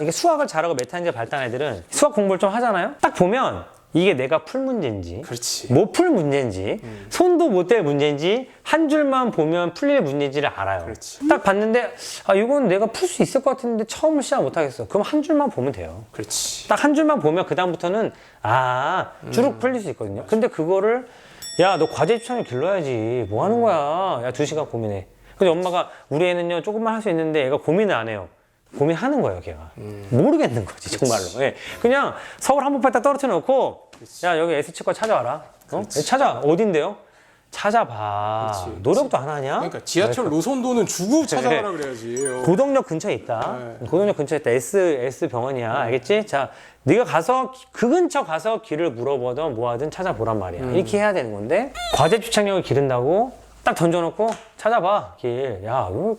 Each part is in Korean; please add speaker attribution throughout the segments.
Speaker 1: 이게 수학을 잘하고 메타인지 발달한 애들은 수학 공부를 좀 하잖아요. 딱 보면 이게 내가 풀 문제인지
Speaker 2: 그렇지.
Speaker 1: 못 풀 문제인지 손도 못 댈 문제인지 한 줄만 보면 풀릴 문제인지를 알아요.
Speaker 2: 그렇지.
Speaker 1: 딱 봤는데 아 이건 내가 풀 수 있을 것 같은데 처음을 시작 못 하겠어. 그럼 한 줄만 보면 돼요.
Speaker 2: 그렇지.
Speaker 1: 딱 한 줄만 보면 그 다음부터는 아쭉 풀릴 수 있거든요. 근데 그거를 야 너 과제 집착을 길러야지 뭐 하는 거야? 야 두 시간 고민해. 근데 엄마가 우리 애는요 조금만 할 수 있는데 얘가 고민을 안 해요. 고민하는 거예요, 걔가. 모르겠는 거지, 정말로. 예. 그냥 서울 한복판에다 떨어뜨려 놓고, 야, 여기 S치과 찾아와라. 어? 찾아. 어딘데요? 찾아봐.
Speaker 2: 그렇지.
Speaker 1: 노력도 안 하냐?
Speaker 2: 그러니까 지하철 노선도는 주고 찾아가라 그래야지. 어.
Speaker 1: 고덕역 근처에 있다.
Speaker 2: 네.
Speaker 1: 고덕역 근처에 있다. S S 병원이야. 알겠지? 자, 네가 가서 그 근처 가서 길을 물어보든 뭐하든 찾아보란 말이야.
Speaker 2: 음.
Speaker 1: 이렇게 해야 되는 건데 과제 집착력을 기른다고 딱 던져놓고 찾아봐 길. 야, 이거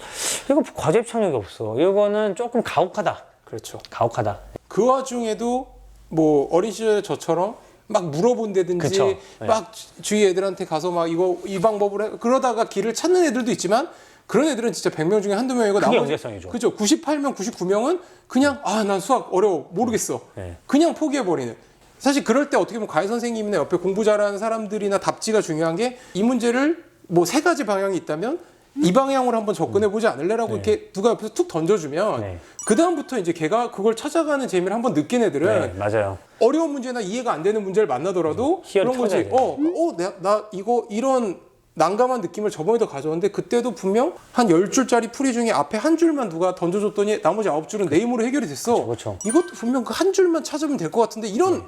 Speaker 1: 이거 과제 집착력이 없어. 이거는 조금 가혹하다.
Speaker 2: 그렇죠.
Speaker 1: 가혹하다.
Speaker 2: 그 와중에도 뭐 어린 시절에 저처럼 막 물어본다든지
Speaker 1: 그쵸. 네.
Speaker 2: 막 주- 주위 애들한테 가서 막 이거 이 방법을 해 그러다가 길을 찾는 애들도 있지만 그런 애들은 진짜 100명 중에 한두 명이고
Speaker 1: 그게
Speaker 2: 나머지
Speaker 1: 연계성이죠.
Speaker 2: 그죠 98명 99명은 그냥 아 난 수학 어려워 모르겠어
Speaker 1: 네.
Speaker 2: 그냥 포기해 버리는 사실 그럴 때 어떻게 보면 과외 선생님이나 옆에 공부 잘하는 사람들이나 답지가 중요한 게 이 문제를 뭐 세 가지 방향이 있다면 이 방향으로 한번 접근해 보지 않을래라고 이렇게 누가 옆에서 툭 던져주면
Speaker 1: 네.
Speaker 2: 그 다음부터 이제 걔가 그걸 찾아가는 재미를 한번 느낀 애들은
Speaker 1: 네, 맞아요.
Speaker 2: 어려운 문제나 이해가 안 되는 문제를 만나더라도
Speaker 1: 희열이
Speaker 2: 그런 거지.
Speaker 1: 돼요.
Speaker 2: 어, 어, 나, 나 이거 이런 난감한 느낌을 저번에도 가져왔는데 그때도 분명 한 열줄짜리 풀이 중에 앞에 한 줄만 누가 던져줬더니 나머지 아홉 줄은 내 힘으로 해결이 됐어.
Speaker 1: 그쵸, 그쵸.
Speaker 2: 이것도 분명 그 한 줄만 찾으면 될 것 같은데 이런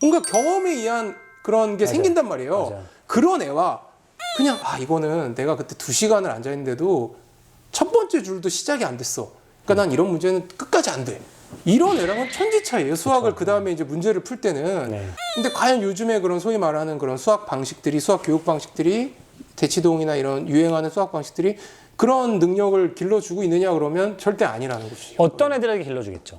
Speaker 2: 뭔가 경험에 의한 그런 게 생긴단 말이에요.
Speaker 1: 맞아요.
Speaker 2: 그런 애와 그냥 아 이거는 내가 그때 두 시간을 앉아 있는데도 첫 번째 줄도 시작이 안 됐어. 그러니까 난 이런 문제는 끝까지 안 돼. 이런 애랑은 천지 차이예요. 수학을 그 다음에 이제 문제를 풀 때는.
Speaker 1: 네.
Speaker 2: 근데 과연 요즘에 그런 소위 말하는 그런 수학 방식들이 수학 교육 방식들이 대치동이나 이런 유행하는 수학 방식들이 그런 능력을 길러주고 있느냐 그러면 절대 아니라는 거지.
Speaker 1: 어떤 애들에게 길러주겠죠.